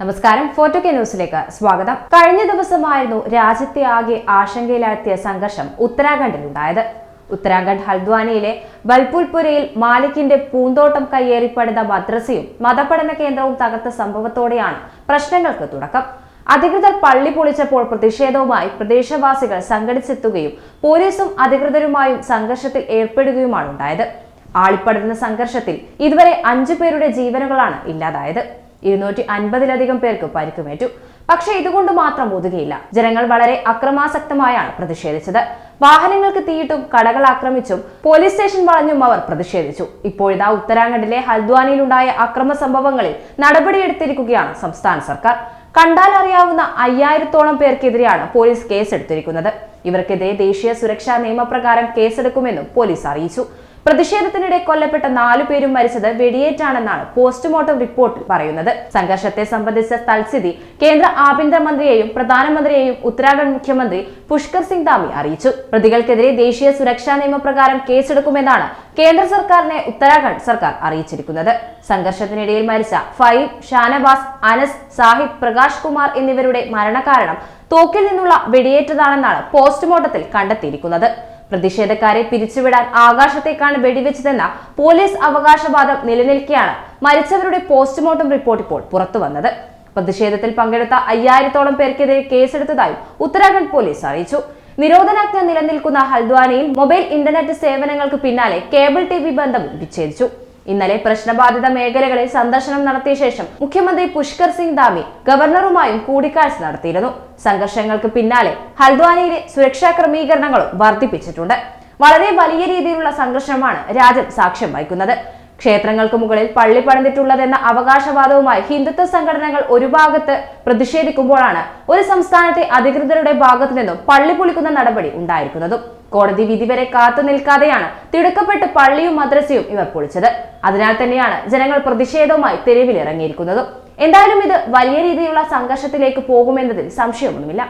നമസ്കാരം. Photo K ന്യൂസിലേക്ക് സ്വാഗതം. കഴിഞ്ഞ ദിവസമായിരുന്നു രാജ്യത്തെ ആകെ ആശങ്കയിലാഴ്ത്തിയ സംഘർഷം ഉത്തരാഖണ്ഡിലുണ്ടായത്. ഉത്തരാഖണ്ഡ് ഹൽദ്വാനിയിലെ ബൽപുൽപുരയിൽ മാലിക്കിന്റെ പൂന്തോട്ടം കയ്യേറിപ്പെടുന്ന മദ്രസയും മതപഠന കേന്ദ്രവും തകർത്ത സംഭവത്തോടെയാണ് പ്രശ്നങ്ങൾക്ക് തുടക്കം. അധികൃതർ പള്ളി പൊളിച്ചപ്പോൾ പ്രതിഷേധവുമായി പ്രദേശവാസികൾ സംഘടിച്ചെത്തുകയും പോലീസും അധികൃതരുമായും സംഘർഷത്തിൽ ഏർപ്പെടുകയുമാണ് ഉണ്ടായത്. ആളിപ്പടരുന്ന സംഘർഷത്തിൽ ഇതുവരെ അഞ്ചു പേരുടെ ജീവനുകളാണ് ഇല്ലാതായത്. ഇരുന്നൂറ്റി അൻപതിലധികം പേർക്ക് പരിക്കുമേറ്റു. പക്ഷെ ഇതുകൊണ്ട് മാത്രം ഒതുകയില്ല ജനങ്ങൾ വളരെ അക്രമാസക്തമായാണ് പ്രതിഷേധിച്ചത്. വാഹനങ്ങൾക്ക് തീയിട്ടും കടകൾ ആക്രമിച്ചും പോലീസ് സ്റ്റേഷൻ വളഞ്ഞും അവർ പ്രതിഷേധിച്ചു. ഇപ്പോഴിതാ ഉത്തരാഖണ്ഡിലെ ഹൽദ്വാനിയിലുണ്ടായ അക്രമ സംഭവങ്ങളിൽ നടപടിയെടുത്തിരിക്കുകയാണ് സംസ്ഥാന സർക്കാർ. കണ്ടാൽ അറിയാവുന്ന അയ്യായിരത്തോളം പേർക്കെതിരെയാണ് പോലീസ് കേസെടുത്തിരിക്കുന്നത്. ഇവർക്കെതിരെ ദേശീയ സുരക്ഷാ നിയമപ്രകാരം കേസെടുക്കുമെന്നും പോലീസ് അറിയിച്ചു. പ്രതിഷേധത്തിനിടെ കൊല്ലപ്പെട്ട നാലുപേരും മരിച്ചത് വെടിയേറ്റാണെന്നാണ് പോസ്റ്റ്മോർട്ടം റിപ്പോർട്ടിൽ പറയുന്നത്. സംഘർഷത്തെ സംബന്ധിച്ച തൽസ്ഥിതി കേന്ദ്ര ആഭ്യന്തരമന്ത്രിയെയും പ്രധാനമന്ത്രിയെയും ഉത്തരാഖണ്ഡ് മുഖ്യമന്ത്രി പുഷ്കർ സിംഗ് ധാമി അറിയിച്ചു. പ്രതികൾക്കെതിരെ ദേശീയ സുരക്ഷാ നിയമപ്രകാരം കേസെടുക്കുമെന്നാണ് കേന്ദ്ര സർക്കാരിനെ ഉത്തരാഖണ്ഡ് സർക്കാർ അറിയിച്ചിരിക്കുന്നത്. സംഘർഷത്തിനിടയിൽ മരിച്ച ഫൈം ഷാനവാസ് അനസ് സാഹിബ് പ്രകാശ് കുമാർ എന്നിവരുടെ മരണകാരണം തോക്കിൽ നിന്നുള്ള വെടിയേറ്റതാണെന്നാണ് പോസ്റ്റ്മോർട്ടത്തിൽ കണ്ടെത്തിയിരിക്കുന്നത്. പ്രതിഷേധക്കാരെ പിരിച്ചുവിടാൻ ആകാശത്തേക്കാണ് വെടിവെച്ചതെന്ന പോലീസ് അവകാശവാദം നിലനിൽക്കെയാണ് മരിച്ചവരുടെ പോസ്റ്റ്മോർട്ടം റിപ്പോർട്ട് ഇപ്പോൾ പുറത്തുവന്നത് പ്രതിഷേധത്തിൽ പങ്കെടുത്ത അയ്യായിരത്തോളം പേർക്കെതിരെ കേസെടുത്തതായും ഉത്തരാഖണ്ഡ് പോലീസ് അറിയിച്ചു. നിരോധനാജ്ഞ നിലനിൽക്കുന്ന ഹൽദ്വാനയിൽ മൊബൈൽ ഇന്റർനെറ്റ് സേവനങ്ങൾക്ക് പിന്നാലെ കേബിൾ ടി വി ബന്ധവും വിച്ഛേദിച്ചു. ഇന്നലെ പ്രശ്നബാധിത മേഖലകളിൽ സന്ദർശനം നടത്തിയ ശേഷം മുഖ്യമന്ത്രി പുഷ്കർ സിംഗ് ധാമി ഗവർണറുമായും കൂടിക്കാഴ്ച നടത്തിയിരുന്നു. സംഘർഷങ്ങൾക്ക് പിന്നാലെ ഹൽദ്വാനിയിലെ സുരക്ഷാ ക്രമീകരണങ്ങളും വർദ്ധിപ്പിച്ചിട്ടുണ്ട്. വളരെ വലിയ രീതിയിലുള്ള സംഘർഷമാണ് രാജ്യം സാക്ഷ്യം വഹിക്കുന്നത്. ക്ഷേത്രങ്ങൾക്ക് മുകളിൽ പള്ളി പണിതിട്ടുള്ളതെന്ന അവകാശവാദവുമായി ഹിന്ദുത്വ സംഘടനകൾ ഒരു ഭാഗത്ത് പ്രതിഷേധിക്കുമ്പോഴാണ് ഒരു സംസ്ഥാനത്തെ അധികൃതരുടെ ഭാഗത്തു നിന്നും പള്ളി പൊളിക്കുന്ന നടപടി ഉണ്ടായിരിക്കുന്നതും. കോടതി വിധി വരെ കാത്തു നിൽക്കാതെയാണ് തിടുക്കപ്പെട്ട് പള്ളിയും മദ്രസയും ഇവർ പൊളിച്ചത്. അതിനാൽ തന്നെയാണ് ജനങ്ങൾ പ്രതിഷേധവുമായി തെരുവിലിറങ്ങിയിരിക്കുന്നതും. എന്തായാലും ഇത് വലിയ രീതിയിലുള്ള സംഘർഷത്തിലേക്ക് പോകുമെന്നതിൽ സംശയമൊന്നുമില്ല.